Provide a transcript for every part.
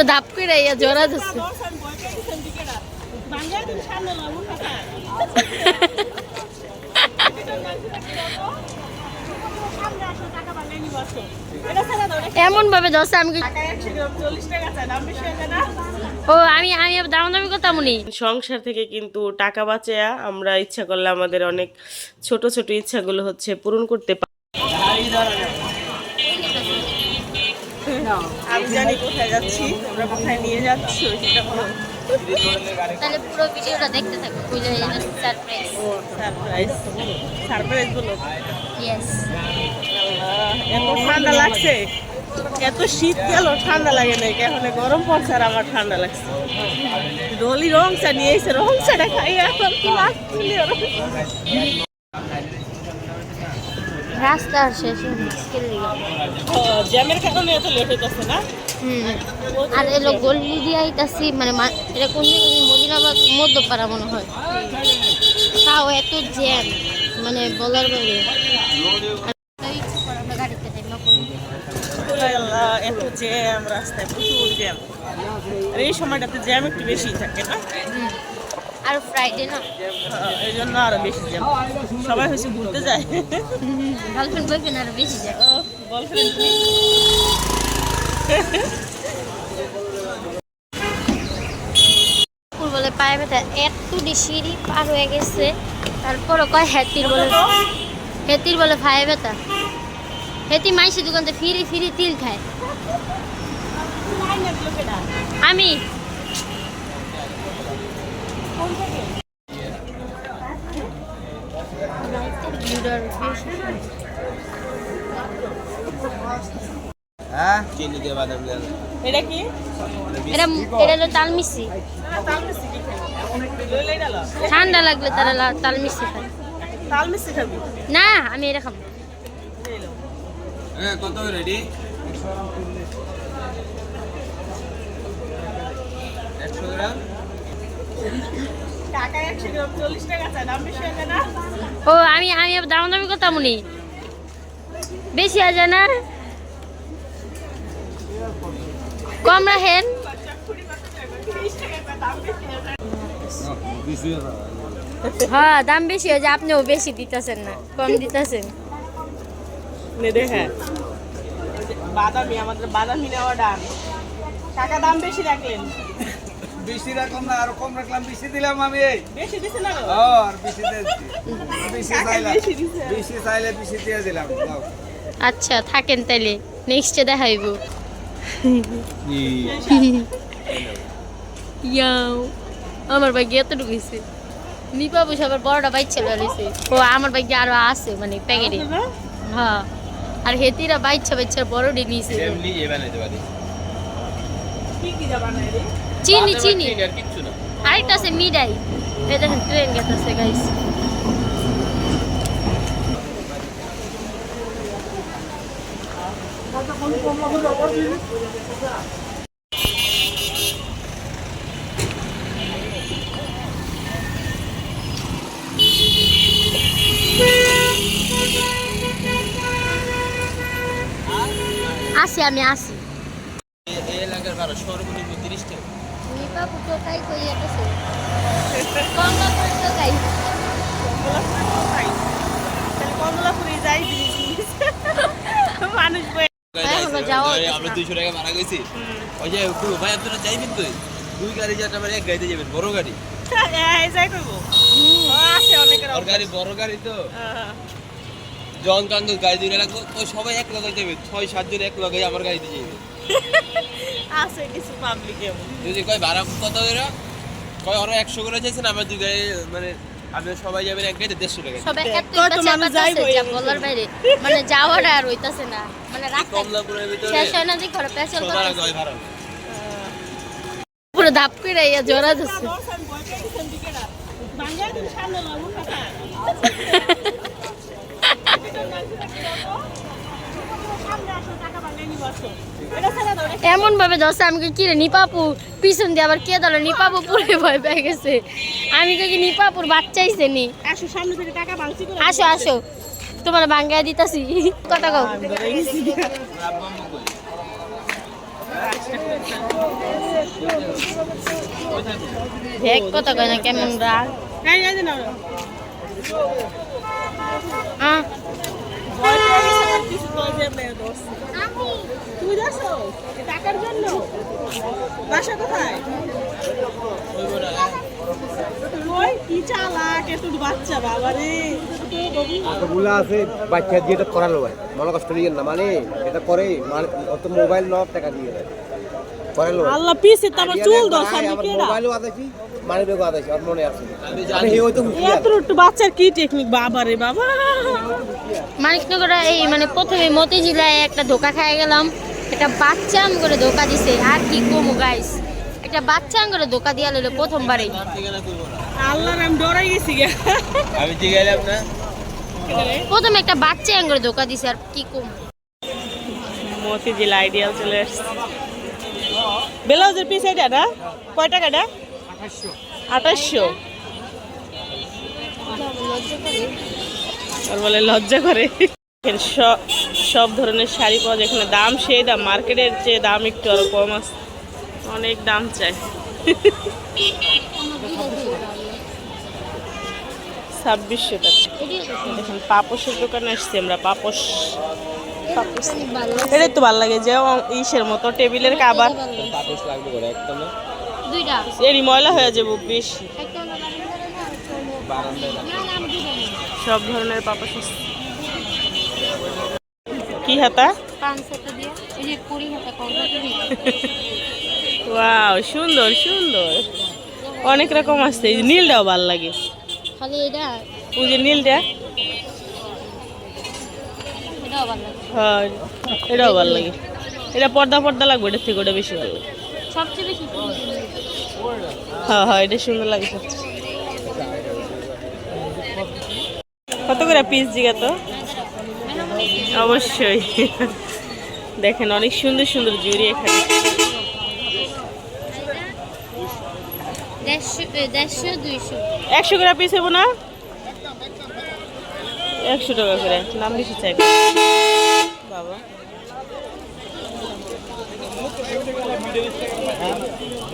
পুরো ধাপ করে ইয়া জোড়া যাচ্ছে। এমন ভাবে আমি ও, আমি আমি দাম দামি মনি সংসার থেকে কিন্তু টাকা বাঁচায়া আমরা ইচ্ছা করলে আমাদের অনেক ছোট ছোট ইচ্ছাগুলো হচ্ছে পূরণ করতে পারি। আমি জানি কোথায় যাচ্ছি তোমরা কোথায় নিয়ে যাচ্ছ সেটা বলো। তাহলে পুরো ভিডিওটা দেখতে থাকো সারপ্রাইজ সারপ্রাইজ সারপ্রাইজ বলো। ইয়েস এত ঠান্ডা লাগছে। এত শীত গেল ঠান্ডা লাগে না এখন গরম পড়ছে আর আমার ঠান্ডা লাগছে। রলি রং চা নিয়ে এসে রং চাটা খাই এখন কি লাগছিল রাস্তা আর শেষ মুশকিল জ্যামের কারণে এত লেট হইতেছে না? হুম আর এলো গল্লি দিয়ে আইতাছি মানে এটা কোন মদিনাবাদ মধ্যপাড়া মনে হয়। তাও এত জ্যাম মানে বলার বাইরে। আর এত জ্যাম রাস্তায় প্রচুর জ্যাম। আর এই সময়টাতে জ্যাম একটু বেশি থাকে না। আর ফ্রাইডে না? এই জন্য আরও বেশি জ্যাম সবাই হয়েছে ঘুরতে যায়। গার্লফ্রেন্ড বয়ফ্রেন্ড আরও বেশি যায় গার্লফ্রেন্ড বলে পায়ে ব্যথা সিঁড়ি পার হয়ে গেছে। তারপরও কয় হেতির বলে? হেতির বলে পায়ে ব্যথা। হেতি মাইসি দোকানতে ফিরি ফিরি তিল খায়। আমি? হ্যাঁ? চিনি দিয়ে বাদাম এটা কি? এটা এটা হলো তাল মিশি তাল মিষ্টি কি খাবি লইলে ডালা ঠান্ডা লাগলে তারা লা- তাল মিশি খায়। তাল খাবি? না আমি এটা খাব হ্যাঁ কত রেডি একশো গ্রাম? ও আমি আমি দাম দামি কথা মনি বেশি আছে না? কম রাখেন। হ্যাঁ দাম বেশি হয়েছে আপনিও বেশি দিতেছেন না কম দিতেছেন। বাদামি আমাদের বাদামি নেওয়া ডান টাকা দাম বেশি রাখলেন। বেশি রাখলাম না আরও কম রাখলাম। বেশি দিলাম আমি বেশি দিছে না গো? আর বেশি দিয়েছি বেশি চাইলাম বেশি চাইলে বেশি দিয়ে দিলাম আচ্ছা থাকেন তাইলে। নেক্সটে দেখাইব ইয়াও আমার ভাগ্যে এতটুকু হয়েছে নিপা বুঝে আবার বড়টা বাইক ছিল ও আমার ভাগ্যে আরও আছে মানে প্যাকেটে। হ্যাঁ। আর হেতিরা বাইচ্ছা বাইচ্ছা এমনি এ বানাইতে পারি। কি কি রে? চিনি চিনি। আরেকটা আছে মিডাই এই দেখেন ট্রেন গেতেছে গাইস আসি আমি আসি। এলাকার সর্বনিম্ন নিপা পুটো কই যেতেছে কঙ্গা পুটো কাই কমলাপুরে তাহলে কমলাপুরে যাই মানুষ বয়ে এখনও যাওয়া হইতেছে আমরা দুইশো টাকা ভাড়া গেছি ওই যে ভাই আপনারা যাইবেন তো দুই গাড়ি যাতে এক গাড়িতে যাবেন বড় গাড়ি গাড়ি বড় গাড়ি তো জন কাঙ্গ গাড়ি লাগবে ওই সবাই এক লগে যাবে ছয় সাতজন এক লগে আমার গাড়িতে যাবে আছে কিছু পাবলিক এমন যদি কয় ভাড়া কত করে? কয় ওরা একশো করে চাইছেন আমার দুই গাড়ি মানে আপনি সবাই যাবেন এক গাড়িতে দেড়শো টাকা। সবাই এত কত কাছে মানুষ যাইবো বলার বাইরে। মানে যাওয়াটা আর হইতাছে না। মানে রাস্তা কমলাপুরের ভিতরে? শেষ হয় না যে ঘরে পেছল সবার আগে হয়। ভাড়া পুরো ধাপ করে ইয়া জোড়া যাচ্ছে এমন ভাবে ধরছে আমি কি রে নিপাপু পিছন দিয়ে আবার কে ধরো নিপাপু পুরে ভয় পেয়ে গেছে। আমি কি নিপাপুর বাচ্চাইছে নি। আসো সামনে থেকে টাকা ভাঙছি করে আসো আসো। তোমার বাঙ্গায় দিতাছি। কথা কও। আম্মু কথা কয় না কেমন রাগ। হ্যাঁ এই যে নাও আহ, ভয় পেয়ে গেছে আমার কিছু তো মেয়ে দোষ তুমি যাচ্ছো টাকার জন্য বাসা কোথায় ওই কি চালাক এত বাচ্চা আছে দিয়ে এটা করালো ভাই। মনে কষ্ট নিয়ে না মানে এটা করে মানে অত মোবাইল ন টাকা দিয়ে দেয়। করালো। আল্লাহ পিছে তো আমার চুল দোষ আমি কেডা? মোবাইলও আদাইছি মানে বেগও আদাইছি আর মনে আছে। আমি আমি হে হয়তো এত একটু বাচ্চার কি টেকনিক বাবা রে বাবা। মানিকনগরে এই মানে প্রথমে মতিঝিলায় একটা ধোকা খাই গেলাম। একটা বাচ্চা আম করে ধোকা দিছে। আর কি কমু গাইস একটা বাচ্চা আম করে ধোকা দিয়া লইলো প্রথমবারই আমার ঠিকানা করব না আল্লাহ আমি ডরাই গেছি গে। আমি জিগাইলাম না প্রথমে একটা বাচ্চা আম করে ধোকা দিছে আর কি কম? মতিঝিল আইডিয়াল চলে আসছে। ব্লাউজের পিস এটা না? কয় টাকা এটা আঠাশশো। আর বলে লজ্জা করে। এখানে সব সব ধরনের শাড়ি পাওয়া যায়। এখানে দাম সেই দাম মার্কেটের চেয়ে দাম একটু আরও কম আছে। অনেক দাম চাই ছাব্বিশশো টাকা। দেখুন পাপোশের দোকানে আসছি আমরা পাপোশ এটাই তো ভালো লাগে যে ইসের মতো টেবিলের কাবার দুইটা। এরই ময়লা হয়ে যাব বেশি। সব ধরনের পাপোশ কি হাতা? ওয়াও সুন্দর সুন্দর। অনেক রকম আসছে নীলটাও ভালো লাগে। খালি এটা ওই যে নীলটা। এটাও ভালো হ্যাঁ এটাও ভালো লাগে। এটা পর্দা পর্দা লাগবে এটা থেকে ওটা বেশি ভালো সবচেয়ে বেশি হ্যাঁ হ্যাঁ এটা সুন্দর লাগে সবচেয়ে। কত করে পিস জিগা তো? অবশ্যই। দেখেন অনেক সুন্দর সুন্দর জুড়ি এখানে। একশো করে পিস হব না? একশো টাকা করে। নাম বেশি চাই। বাবা।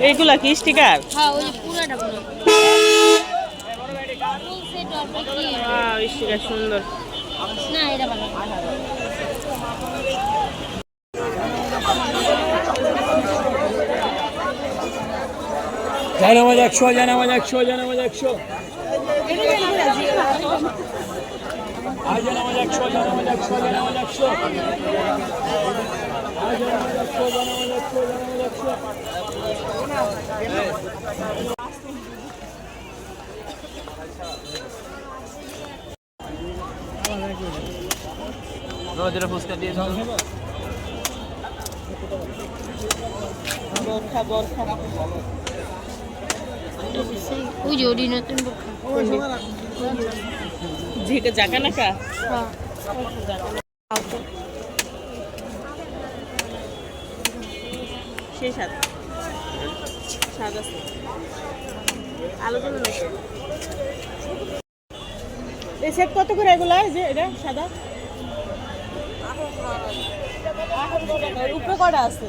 এইগুলা কি স্টিকার হ্যাঁ ওই যে পুরাটা পুরো স্টিকার সুন্দর। না এটা ভালো জানামাজ একশো জানামাজ একশো জানামাজ একশো। জানামাজ একশো জানামাজ একশো জানামাজ একশো। নদীরা ফুচকা দিয়ে ওই যে ওডি নতুন বোরখা ঝিটা জাকা নাকা? হ্যাঁ। সেই স্বাদ। স্বাদ আছে। আলোচনা নাকি এই সেট কত করে এগুলা? যে, এটা সাদা? উপরে কটা আছে?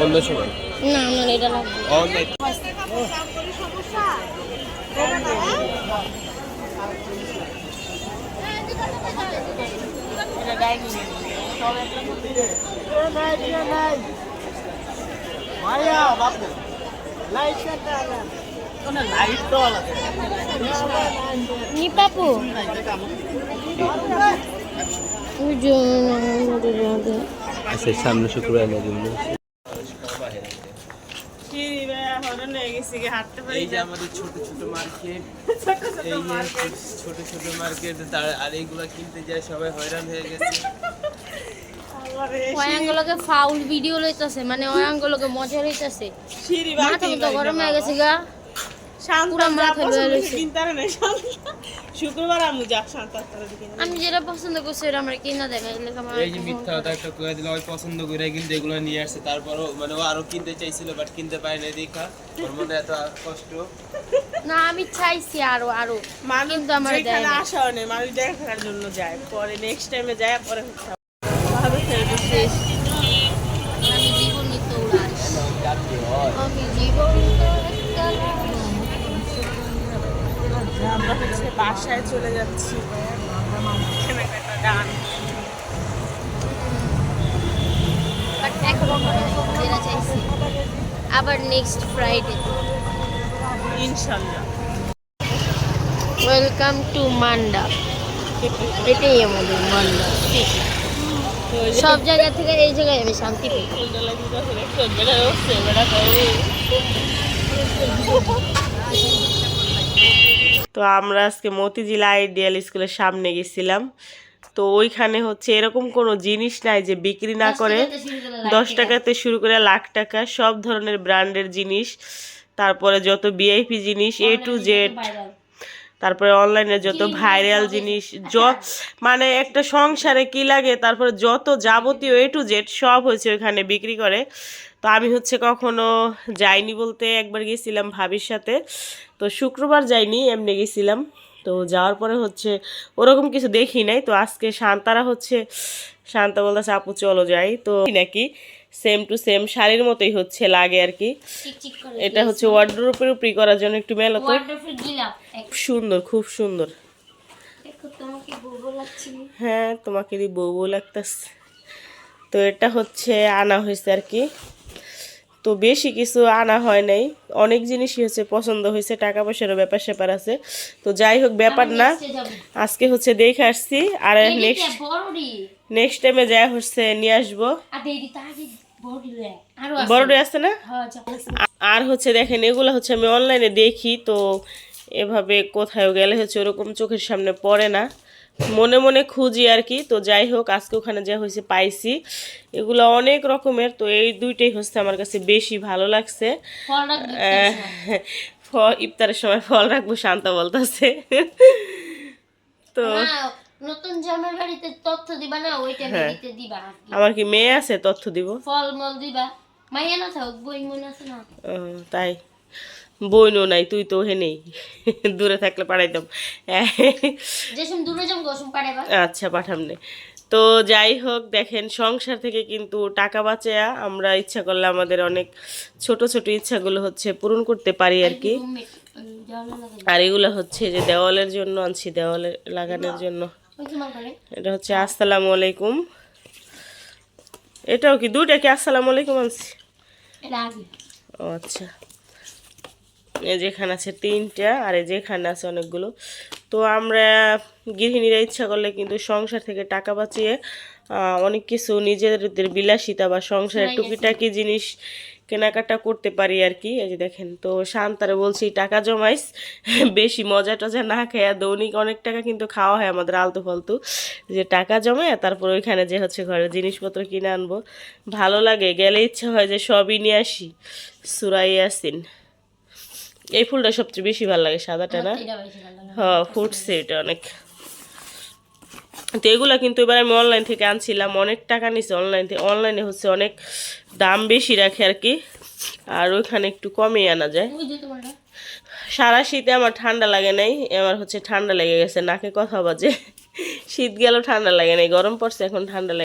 অন্য সময়? না আমার এটা লাগবে অন্য নি পাপু ওই যে আচ্ছা সামনে শুক্রবার এই যে আমাদের ছোট ছোট মার্কেট। ছোট ছোট এই ছোট ছোট মার্কেট তার আর এইগুলা কিনতে যায় সবাই হয়রান হয়ে গেছে। আবারে ফাউল ভিডিও লইতাছে মানে ওই আঙ্গুলকে মজা লইতাছে। মাথা গরম হয়ে গেছে গা। আমি যা শান্ত। করে দিকে আমি যেটা পছন্দ করছি ওটা আমার কিনা দেবে এর লেগে আমার এই যে মিথ্যা কথা একটা কয়ে দিল ওই পছন্দ করে কিন্তু এগুলো নিয়ে আসছে। তারপরও মানে ও আরও কিনতে চাইছিল বাট কিনতে পারে না দেখা। ওর মধ্যে এত কষ্ট। না আমি চাইছি আরও আরও। কিন্তু আমার দেয় যেখানে না। আসাও নেই মানুষ দেখার জন্য যায় পরে নেক্সট টাইমে যায় পরে হচ্ছে ভাবে ফেরত শেষ আমি জীবনই তো উড়াই আমি জীবনই তো একটা লাশ। আমরা হচ্ছে বাসায় চলে যাচ্ছি। কেনাকাটা ডান আবার নেক্সট ফ্রাইডে ইনশাল্লাহ। ওয়েলকাম টু মান্ডা এটাই আমাদের মান্ডা সব জায়গা থেকে এই জায়গায় আমি শান্তি পাই ফুলটা লাগিয়ে দাও, একটু বেড়া উঠছে, বেড়া করে। তো আমরা আজকে মতিঝিল আইডিয়াল স্কুলের সামনে গেছিলাম। তো ওইখানে হচ্ছে এরকম কোনো জিনিস নাই যে বিক্রি না করে দশ টাকাতে শুরু করে লাখ টাকা সব ধরনের ব্র্যান্ডের জিনিস তারপরে যত ভিআইপি জিনিস এ টু জেড তারপরে অনলাইনে যত ভাইরাল জিনিস য মানে একটা সংসারে কি লাগে তারপরে যত যাবতীয় এ টু জেড সব হয়েছে ওখানে বিক্রি করে। তো আমি হচ্ছে কখনো যাইনি বলতে একবার গেছিলাম ভাবির সাথে। তো শুক্রবার যাইনি এমনি গেছিলাম। তো যাওয়ার পরে হচ্ছে ওরকম কিছু দেখি নাই। তো আজকে শান্তারা হচ্ছে শান্তা বলতেছে আপু চলো যাই। তো নাকি সেম টু সেম শাড়ির মতোই হচ্ছে লাগে আর কি। এটা হচ্ছে ওয়ার্ড্রোপের উপরি করার জন্য একটু মেলো তো। সুন্দর খুব সুন্দর। হ্যাঁ তোমাকে বউ বউ লাগতেছে। তো এটা হচ্ছে আনা হয়েছে আর কি। তো বেশি কিছু আনা হয় নাই। অনেক জিনিসই হচ্ছে পছন্দ হয়েছে টাকা পয়সারও ব্যাপার স্যাপার আছে। তো যাই হোক ব্যাপার না। আজকে হচ্ছে দেখে আসছি আর নেক্সট নেক্সট টাইমে যা হচ্ছে নিয়ে আসব। বড়ডি আছে। না? আর হচ্ছে দেখেন এগুলো হচ্ছে আমি অনলাইনে দেখি তো এভাবে কোথাও গেলে হচ্ছে ওরকম চোখের সামনে পড়ে না। মনে মনে খুঁজি আর কি। তো যাই হোক আজকে ওখানে যা হয়েছে পাইছি। এগুলো অনেক রকমের তো এই দুইটাই হচ্ছে আমার কাছে বেশি ভালো লাগছে। ইফতারের সময়? ফল রাখব শান্তা বলতেছে। তো নতুন জামাই বাড়িতে তথ্য দিবা না ওই টাইমে হ্যাঁ। দিতে দিবা আমার কি মেয়ে আছে তথ্য দিব? ফল মল দিবা। মাইয়া না থাক বই মনে আছে না। তাই। বইনও নাই তুই তো ওহে নেই। দূরে থাকলে পাঠাইতাম যেসম দূরে যাম গোসম পারেবা আচ্ছা তো যাই হোক দেখেন সংসার থেকে কিন্তু টাকা বাঁচায়া আমরা ইচ্ছা করলে আমাদের অনেক ছোট ছোট ইচ্ছাগুলো হচ্ছে পূরণ করতে পারি আর কি। আর এগুলো হচ্ছে যে দেওয়ালের জন্য আনছি দেওয়ালে লাগানোর জন্য। এটা হচ্ছে আসসালামু আলাইকুম। এটাও কি দুইটা কি আসসালামু আলাইকুম আনছি? ও আচ্ছা। যেখানে আছে তিনটা আর এই যেখানে আছে অনেকগুলো। তো আমরা গৃহিণীরা ইচ্ছা করলে কিন্তু সংসার থেকে টাকা বাঁচিয়ে অনেক কিছু নিজেদের বিলাসিতা বা সংসারের টুকিটাকি জিনিস কেনাকাটা করতে পারি আর কি। এই যে দেখেন তো শান্তারে বলছি টাকা জমাইস বেশি মজা টজা না খাইয়া দৈনিক অনেক টাকা কিন্তু খাওয়া হয় আমাদের আলতু ফালতু। যে টাকা জমে তারপর ওইখানে যে হচ্ছে ঘরের জিনিসপত্র কিনে আনব। ভালো লাগে গেলে ইচ্ছা হয় যে সবই নিয়ে আসি। সুরাই আসিন এই ফুলটা সবচেয়ে বেশি ভালো লাগে সাদাটা না? লাগে। হ্যাঁ ফুটছে এটা অনেক। তো এগুলা কিন্তু এবার আমি অনলাইন থেকে আনছিলাম অনেক টাকা নিছে অনলাইন থেকে অনলাইনে হচ্ছে অনেক দাম বেশি রাখে আর কি। আর ওইখানে একটু কমে আনা যায়। সারা শীতে আমার ঠান্ডা লাগে নাই আমার হচ্ছে ঠান্ডা লেগে গেছে নাকে কথা বাজে। শীত গেল ঠান্ডা লাগে নাই গরম পড়ছে এখন ঠান্ডা লাগে